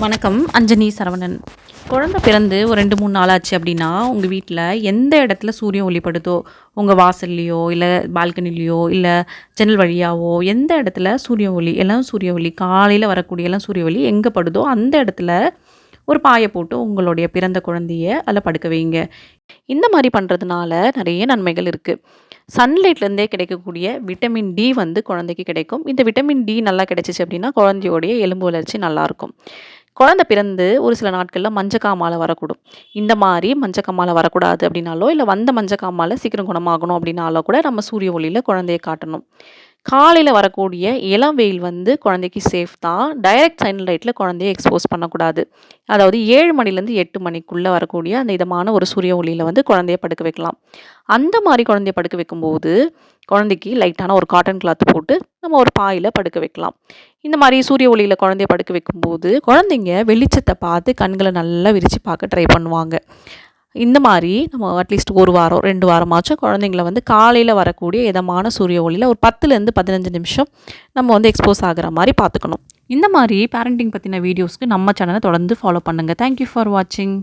வணக்கம் அஞ்சனி சரவணன். குழந்தை பிறந்து ஒரு ரெண்டு மூணு நாள் ஆச்சு அப்படின்னா உங்கள் வீட்டில் எந்த இடத்துல சூரியன் ஒளிப்படுதோ உங்கள் வாசல்லையோ இல்லை பால்கனிலேயோ இல்லை ஜன்னல் வழியாவோ எந்த இடத்துல சூரிய ஒளி எல்லாம் சூரிய ஒளி காலையில் வரக்கூடிய எல்லாம் சூரிய ஒளி எங்கே படுதோ அந்த இடத்துல ஒரு பாயை போட்டு உங்களுடைய பிறந்த குழந்தைய அதில் படுக்க வைங்க. இந்த மாதிரி பண்ணுறதுனால நிறைய நன்மைகள் இருக்குது சன்லைட்லேருந்தே கிடைக்கக்கூடிய விட்டமின் டி வந்து குழந்தைக்கு கிடைக்கும். இந்த விட்டமின் டி நல்லா கிடைச்சிச்சு அப்படின்னா குழந்தையோடைய எலும்பு வளர்ச்சி நல்லாயிருக்கும் குழந்தை பிறந்து ஒரு சில நாட்களில் மஞ்சக்காமாலை வரக்கூடும். இந்த மாதிரி மஞ்சக்காமாலை வரக்கூடாது அப்படின்னாலோ இல்லை வந்த மஞ்சக்காமாலை சீக்கிரம் குணமாகணும் அப்படின்னாலோ கூட நம்ம சூரிய ஒளியில் குழந்தைய காட்டணும். காலையில் வரக்கூடிய இளம் வெயில் வந்து குழந்தைக்கு சேஃப் தான். டைரக்ட் சன்லைட்டில் குழந்தைய எக்ஸ்போஸ் பண்ணக்கூடாது. அதாவது ஏழு மணிலேருந்து எட்டு மணிக்குள்ளே வரக்கூடிய அந்த இதமான ஒரு சூரிய ஒளியில் வந்து குழந்தைய படுக்க வைக்கலாம். அந்த மாதிரி குழந்தைய படுக்க வைக்கும்போது குழந்தைக்கு லைட்டான ஒரு காட்டன் கிளாத் போட்டு நம்ம ஒரு பாயில் படுக்க வைக்கலாம். இந்த மாதிரி சூரிய ஒளியில் குழந்தைய படுக்க வைக்கும்போது குழந்தைங்க வெளிச்சத்தை பார்த்து கண்களை நல்லா விரித்து பார்க்க ட்ரை பண்ணுவாங்க. இந்த மாதிரி நம்ம அட்லீஸ்ட் ஒரு வாரம் ரெண்டு வாரமாச்சும் குழந்தைங்கள வந்து காலையில் வரக்கூடிய இதமான சூரிய ஒளியில் ஒரு பத்துலேருந்து பதினஞ்சு நிமிஷம் நம்ம வந்து எக்ஸ்போஸ் ஆகிற மாதிரி பார்த்துக்கணும். இந்த மாதிரி பேரண்டிங் பற்றின வீடியோஸ்க்கு நம்ம சேனலை தொடர்ந்து ஃபாலோ பண்ணுங்கள் தேங்க்யூ ஃபார் வாட்சிங்